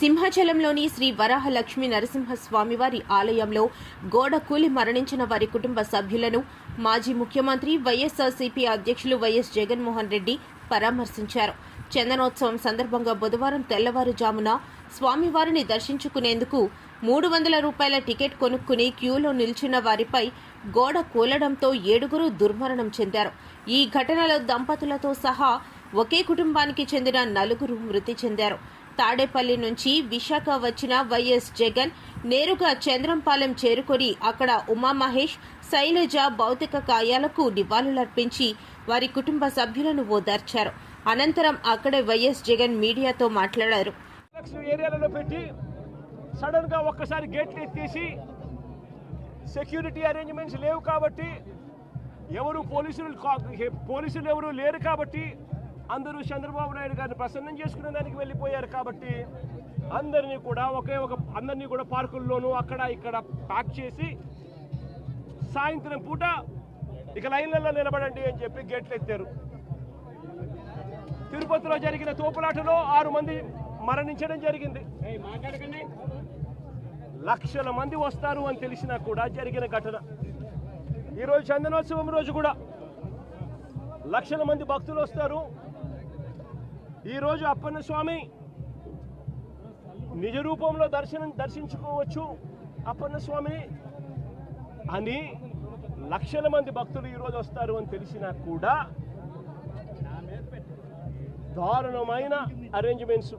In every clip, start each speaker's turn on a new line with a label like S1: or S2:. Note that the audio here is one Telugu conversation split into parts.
S1: సింహాచలంలోని శ్రీ వరాహలక్ష్మి నరసింహస్వామివారి ఆలయంలో గోడ కూలి మరణించిన వారి కుటుంబ సభ్యులను మాజీ ముఖ్యమంత్రి వైఎస్ఆర్సీపీ అధ్యక్షులు వైఎస్ జగన్మోహన్ రెడ్డి పరామర్శించారు. చందనోత్సవం సందర్భంగా బుధవారం తెల్లవారుజామున స్వామివారిని దర్శించుకునేందుకు మూడు వందల రూపాయల టికెట్ కొనుక్కుని క్యూలో నిల్చున్న వారిపై గోడ కూలడంతో ఏడుగురు దుర్మరణం చెందారు. ఈ ఘటనలో దంపతులతో సహా ఒకే కుటుంబానికి చెందిన నలుగురు మృతి చెందారు. తాడేపల్లి నుంచి విశాఖ వచ్చిన వైఎస్ జగన్ నేరుగా చంద్రంపాలెం చేరుకొని అక్కడ ఉమామహేష్ శైలజ భౌతిక కాయాలకు నివాళులర్పించి వారి కుటుంబ సభ్యులను ఓదార్చారు. అనంతరం అక్కడే వైఎస్ జగన్ మీడియాతో మాట్లాడారు.
S2: ఏరియాలలో పెట్టి సడన్గా ఒక్కసారి గేట్లు ఎత్తేసి సెక్యూరిటీ అరేంజ్మెంట్స్ లేవు కాబట్టి ఎవరు పోలీసులు కా- పోలీసులు ఎవరు లేరు కాబట్టి అందరూ చంద్రబాబు నాయుడు గారిని ప్రసన్నం చేసుకునే దానికి వెళ్ళిపోయారు కాబట్టి అందరినీ కూడా ఒకే ఒక అందరినీ కూడా పార్కుల్లోనూ అక్కడ ఇక్కడ ప్యాక్ చేసి సాయంత్రం పూట ఇక లైన్లలో నిలబడండి అని చెప్పి గేట్లు ఎత్తారు. తిరుపతిలో జరిగిన తోపులాటలో ఆరు మంది మరణించడం జరిగింది. లక్షల మంది వస్తారు అని తెలిసినా కూడా జరిగిన ఘటన. ఈరోజు చందనోత్సవం రోజు కూడా. లక్షల మంది భక్తులు వస్తారు. ఈరోజు అప్పన్న స్వామి నిజ రూపంలో దర్శనం దర్శించుకోవచ్చు అప్పన్న స్వామిని అని లక్షల మంది భక్తులు ఈరోజు వస్తారు అని తెలిసినా కూడా దారుణమైన అరేంజ్మెంట్స్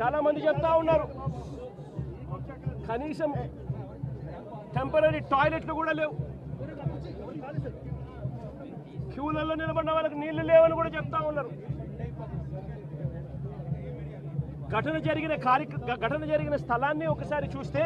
S2: చాలా మంది చెప్తా ఉన్నారు. కనీసం టెంపరీ టాయిలెట్లు కూడా లేవు. క్యూలలో నిలబడిన వాళ్ళకి నీళ్ళు లేవని కూడా చెప్తా ఉన్నారు. ఘటన జరిగిన కార్య ఘటన జరిగిన స్థలాన్ని ఒకసారి చూస్తే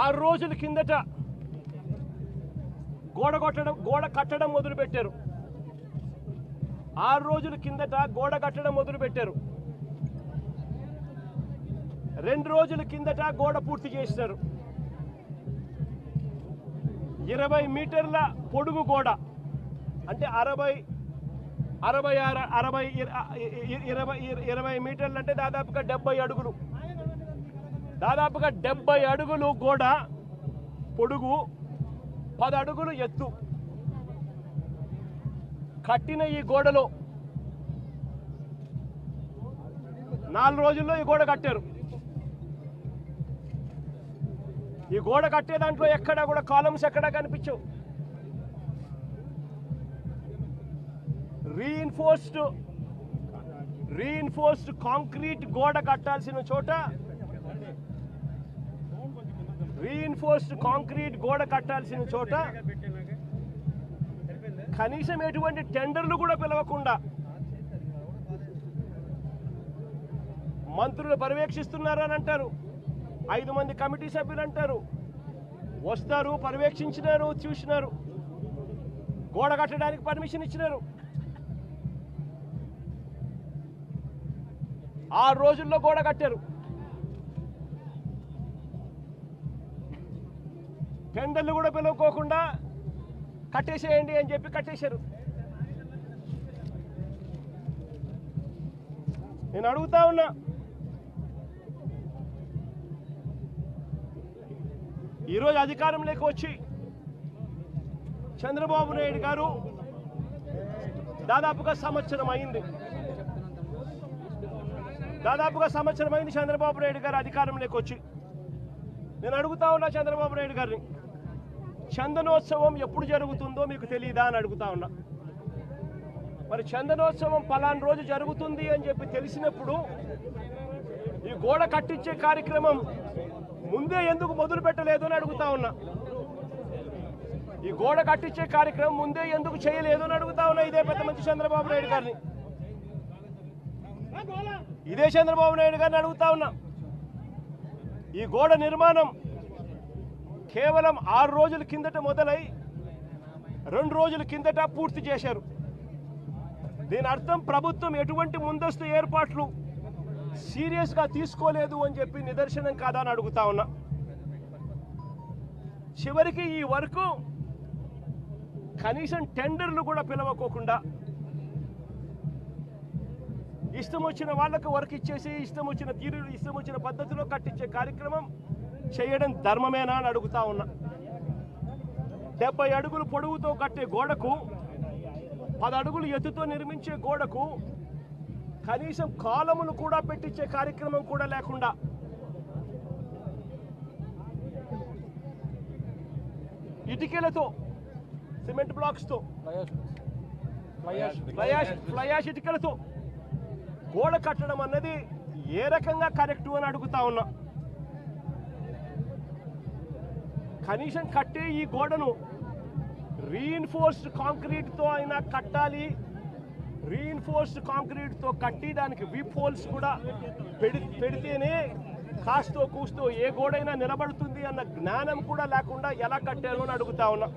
S2: ఆరు రోజుల కిందట గోడ కొట్టడం గోడ కట్టడం మొదలు పెట్టారు ఆరు రోజుల కిందట గోడ కట్టడం మొదలు పెట్టారు రెండు రోజుల కిందట గోడ పూర్తి చేసినారు ఇరవై మీటర్ల పొడుగు గోడ అంటే అరవై అరవై ఆరు అరవై ఇరవై ఇరవై మీటర్లు అంటే దాదాపుగా డెబ్బై అడుగులు. దాదాపుగా డెబ్బై అడుగులు గోడ పొడుగు పది అడుగులు ఎత్తు. కట్టిన ఈ గోడలో నాలుగు రోజుల్లో ఈ గోడ కట్టారు. ఈ గోడ కట్టే దాంట్లో ఎక్కడా కూడా కాలమ్స్ ఎక్కడా కనిపించవు. రీఇన్ఫోర్స్డ్ రీఇన్ఫోర్స్డ్ కాంక్రీట్ గోడ కట్టాల్సిన చోట రీఇన్ఫోర్స్డ్ కాంక్రీట్ గోడ కట్టాల్సిన చోట కనీసం ఎటువంటి టెండర్లు కూడా పిలవకుండా మంత్రులు పర్యవేక్షిస్తున్నారు అని అంటారు. ఐదు మంది కమిటీ సభ్యులు అంటారు. వస్తారు పర్యవేక్షించినారు చూసినారు. గోడ కట్టడానికి పర్మిషన్ ఇచ్చినారు. ఆరు రోజుల్లో గోడ కట్టారు. టెండర్లు కూడా పిలువకోకుండా కట్టేసేయండి అని చెప్పి కట్టేశారు. నేను అడుగుతా ఉన్నా. ఈరోజు అధికారంలోకి వచ్చి చంద్రబాబు నాయుడు గారు దాదాపుగా సంవత్సరం అయింది. దాదాపుగా సంవత్సరం అయింది చంద్రబాబు నాయుడు గారు అధికారంలోకి వచ్చి. నేను అడుగుతా ఉన్నా చంద్రబాబు నాయుడు గారిని. చందనోత్సవం ఎప్పుడు జరుగుతుందో మీకు తెలియదా అని అడుగుతా ఉన్నా. మరి చందనోత్సవం పలానా రోజు జరుగుతుంది అని చెప్పి తెలిసినప్పుడు ఈ గోడ కట్టించే కార్యక్రమం ముందే ఎందుకు మొదలు పెట్టలేదు అని అడుగుతా ఉన్నా. ఈ గోడ కట్టించే కార్యక్రమం ముందే ఎందుకు చేయలేదు అని అడుగుతా ఉన్నా ఇదే పెద్ద మంచి చంద్రబాబు నాయుడు గారిని. ఇదే చంద్రబాబు నాయుడు గారిని అడుగుతా ఉన్నా. ఈ గోడ నిర్మాణం కేవలం ఆరు రోజుల కిందట మొదలై రెండు రోజుల కిందట పూర్తి చేశారు. దీని అర్థం ప్రభుత్వం ఎటువంటి ముందస్తు ఏర్పాట్లు సీరియస్గా తీసుకోలేదు అని చెప్పి నిదర్శనం కాదా అని అడుగుతా ఉన్నా. చివరికి ఈ వరకు కనీసం టెండర్లు కూడా పిలవకోకుండా ఇష్టం వచ్చిన వాళ్ళకు వర్క్ ఇచ్చేసి ఇష్టం వచ్చిన తీరు ఇష్టం వచ్చిన పద్ధతిలో కట్టించే కార్యక్రమం చేయడం ధర్మమేనా అని అడుగుతా ఉన్నా. డెబ్బై అడుగులు పొడవుతో కట్టే గోడకు పది అడుగులు ఎత్తుతో నిర్మించే గోడకు కనీసం కాలములు కూడా పెట్టించే కార్యక్రమం కూడా లేకుండా ఇటుకలతో సిమెంట్ బ్లాక్స్తో ఫ్లయాష్ ఫ్లయాష్ ఇటుకలతో గోడ కట్టడం అన్నది ఏ రకంగా కరెక్టు అని అడుగుతా ఉన్నా. కనీసం కట్టే ఈ గోడను రీఇన్ఫోర్స్డ్ కాంక్రీట్తో అయినా కట్టాలి. రీఇన్ఫోర్స్డ్ కాంక్రీట్తో కట్టి దానికి విప్ హోల్స్ కూడా పెడి పెడితేనే కాస్తో కూస్తో ఏ గోడైనా నిలబడుతుంది అన్న జ్ఞానం కూడా లేకుండా ఎలా కట్టారు అని అడుగుతా ఉన్నా.